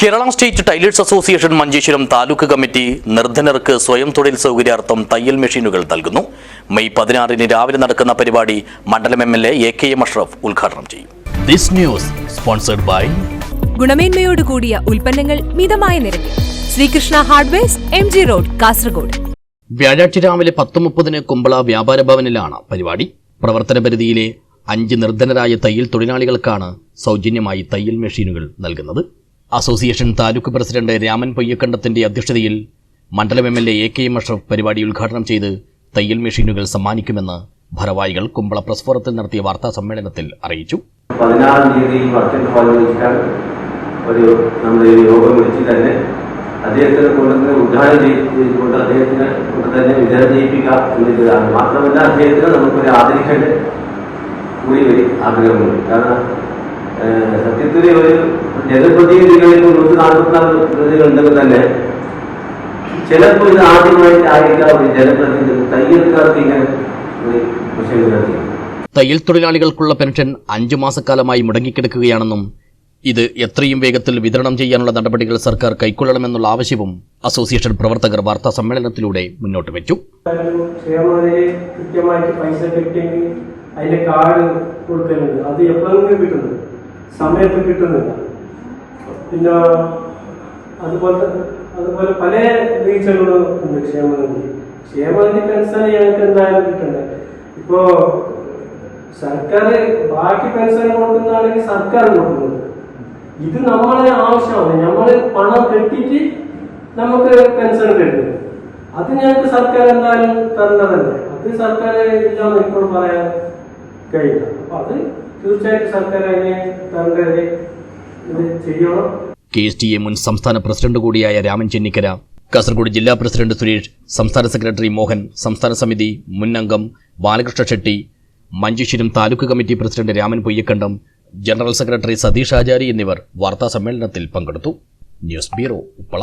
Kerala state tailors association Manjeshwaram taluk committee നിർധനർക്ക് സ്വയം തൊഴിൽ സൗകര്യാർത്ഥം തയ്യൽ മെഷീനുകൾ നൽകുന്നു. മെയ് പതിനാറിന് രാവിലെ നടക്കുന്ന പരിപാടി മണ്ഡലം M L A K M Ashraf ഉദ്ഘാടനം ചെയ്യും. ദിസ് ന്യൂസ് സ്പോൺസർഡ് ബൈ ഗുണമേന്മയോട് കൂടിയ ഉൽപ്പന്നങ്ങൾ മിതമായ നിരക്കിൽ. Sreekrishna hardwares M G road Kasaragod. വ്യാഴാഴ്ച രാവിലെ പത്ത് മുപ്പതിന് കുമ്പള വ്യാപാര ഭവനിലാണ് പരിപാടി. പ്രവർത്തന പരിധിയിലെ അഞ്ച് നിർധനരായ തയ്യൽ തൊഴിലാളികൾക്കാണ് സൗജന്യമായി തയ്യൽ മെഷീനുകൾ നൽകുന്നത്. അസോസിയേഷൻ താലൂക്ക് പ്രസിഡന്റ് രാമൻ പൊയ്യക്കണ്ടത്തിന്റെ അധ്യക്ഷതയിൽ മണ്ഡലം M L A K M Ashraf പരിപാടി ഉദ്ഘാടനം ചെയ്ത് തയ്യൽ മെഷീനുകൾ സമ്മാനിക്കുമെന്ന് ഭാരവാഹികൾ കുമ്പള പ്രസ് ഫോറത്തിൽ നടത്തിയ വാർത്താ സമ്മേളനത്തിൽ അറിയിച്ചു. പതിനാറാം തീയതി ഹാളിൽ വെച്ചിട്ടാണ് ഒരു നമ്മുടെ യോഗം വിളിച്ച് തന്നെ. അദ്ദേഹത്തിനെ കൊണ്ടുതന്നെ ഉദ്ഘാടനം ചെയ്തുകൊണ്ട് അദ്ദേഹത്തിനെ കൊണ്ട് തന്നെ വിതരണം ചെയ്യിപ്പിക്കുക എന്നുള്ളതാണ്. മാത്രമല്ല അദ്ദേഹത്തിന് നമുക്കൊരു ആദരിക്കേണ്ട കൂടി ഒരു ആഗ്രഹമുണ്ട്. കാരണം സത്യത്തിൽ ഒരു ജനപ്രതിനിധികളിൽ നൂറ്റി നാൽപ്പത്തിനാല് പ്രതിനിധികൾ ഉണ്ടെങ്കിൽ തന്നെ ചിലപ്പോൾ ഇത് ആദ്യമായിട്ട് ആയിരിക്കാം ഒരു ജനപ്രതിനിധി തയ്യൽക്കാർക്ക് ഇങ്ങനെ ഒരു വിഷയം ചെയ്യും തയ്യൽ തൊഴിലാളികൾക്കുള്ള പെൻഷൻ അഞ്ചു മാസക്കാലമായി മുടങ്ങിക്കിടക്കുകയാണെന്നും ഇത് എത്രയും വേഗത്തിൽ വിതരണം ചെയ്യാനുള്ള നടപടികൾ സർക്കാർ കൈക്കൊള്ളണമെന്നുള്ള ആവശ്യവും അസോസിയേഷൻ പ്രവർത്തകർ വാർത്താ സമ്മേളനത്തിലൂടെ മുന്നോട്ട് വെച്ചു. കൃത്യമായിട്ട് പൈസ അതിന്റെ കാർഡ് കൊടുക്കലുണ്ട്. അത് എപ്പോഴെങ്കിലും കിട്ടുന്നത് സമയത്ത് കിട്ടുന്നില്ല. പിന്നെ അതുപോലെ അതുപോലെ പല റീച്ചുകളും ഉണ്ട്. ക്ഷേമനിധി. ക്ഷേമനിധി പെൻഷൻ ഞങ്ങൾക്ക് എന്തായാലും കിട്ടണ്ടേ? ഇപ്പോ സർക്കാർ ബാക്കി പെൻഷൻ കൊടുക്കുന്നതാണെങ്കിൽ സർക്കാർ കൊടുക്കുന്നത് ഇത് നമ്മളെ ആവശ്യമാണ്. നമ്മൾ പണം കെട്ടിട്ട് നമുക്ക് പെൻഷൻ കിട്ടുന്നത് അത് ഞങ്ങൾക്ക് സർക്കാർ എന്തായാലും തന്നതല്ലേ? അത് സർക്കാർ ഇല്ലാന്ന് ഇപ്പോൾ പറയാൻ കഴിയില്ല. അപ്പൊ അത് തീർച്ചയായിട്ടും സർക്കാർ അതിനെ തരേണ്ടത് കെ എസ് ടി എ മുൻ സംസ്ഥാന പ്രസിഡന്റ് കൂടിയായ രാമൻ ചെന്നിക്കര കാസർഗോഡ് ജില്ലാ പ്രസിഡന്റ് സുരേഷ് സംസ്ഥാന സെക്രട്ടറി മോഹൻ സംസ്ഥാന സമിതി മുൻ അംഗം Balakrishna Shetty Manjeshwaram taluk committee president Raman Poyyakkandam general secretary Satheesh Achari എന്നിവർ വാർത്താ സമ്മേളനത്തിൽ പങ്കെടുത്തു. News bureau Uppala.